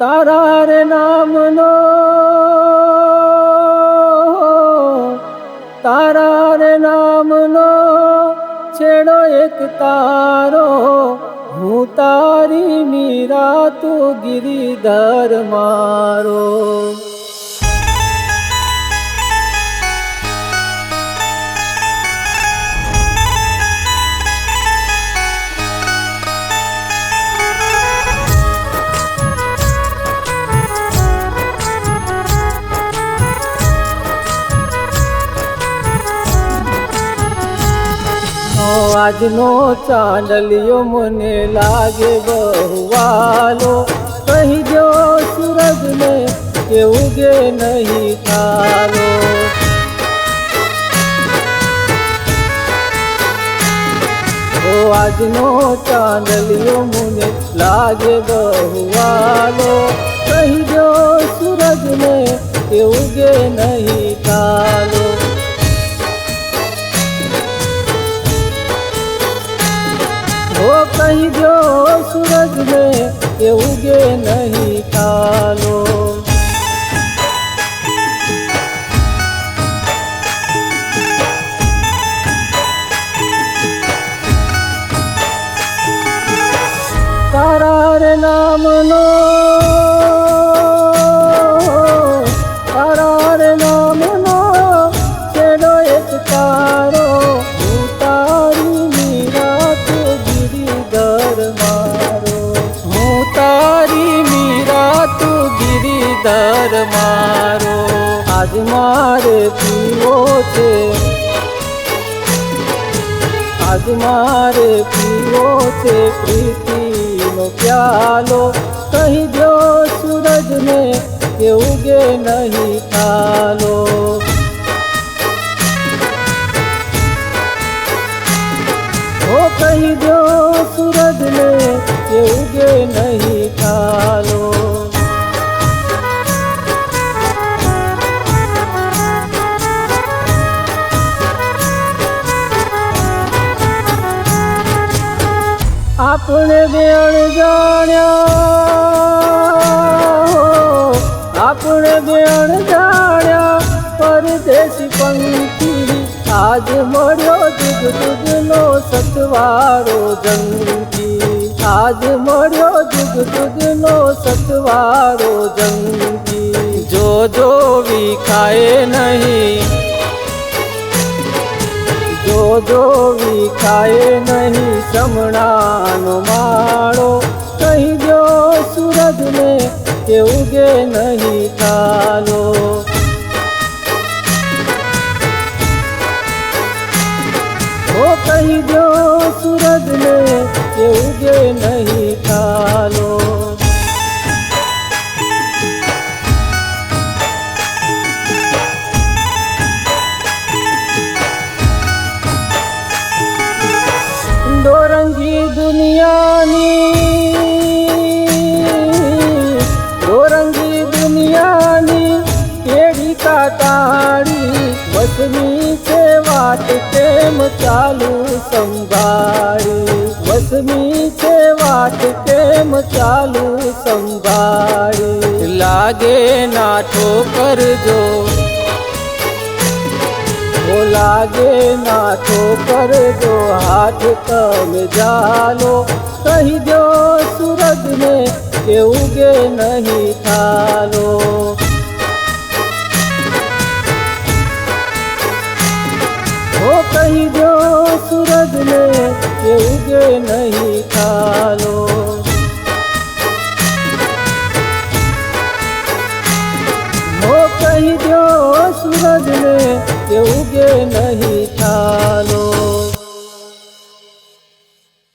તારા રે નામનો. તારા રે નામનો છેડો એક તારો. હું તારી મીરા તું ગિરિધર મારો. આજનો ચાંદલિયો મને લાગે બહુવાલો કહી દો સૂરજને કે ઉગે નહીં તારો આજનો ચાંદલિયો મને લાગે બહુવાલો કહી દો સૂરજને કે ઉગે નહીં થાલો ઓ જો સૂરજ ને કે ઉગે નહીં. મારે પીવો છે? આજ મારે પીવો છે પ્રીતિનો પ્યાલો. કહી દો સૂરજને કે ઉગે નહીં ખાલો કહી દો સૂરજને કે ઉગે નહીં થાલો આપણે બેણ જાણ્યા હો, આપણે બેણ જાણ્યા પરદેશી પંખી આજ મળ્યો જુગ જુગનો સતવારો જંગી આજ મળ્યો જુગ જુગનો સતવારો જંગી જો જો વિખાય નહીં જો જો વિખાય નહીં સમણાનો માળો. કહી દો સૂરજને કે ઉગે નહીં થાલો ઓ કહી દો સૂરજને કે ઉગે નહીં થાલો દુનિયાની દોરંગી દુનિયાની કેડી કાટાડી વસમી છે વાત કેમ ચાલુ સંભાળી વસમી છે વાત કેમ ચાલુ સંભાળી લાગે ના ઠોકર જો हो ना नाथो कर दो हाथ कम जालो। कही जो सूरज में के उगे नहीं थालो। हो कही जो सूरज में के उगे नहीं थालो। हो कही जो सूरज में ઉગે નહીં થાલો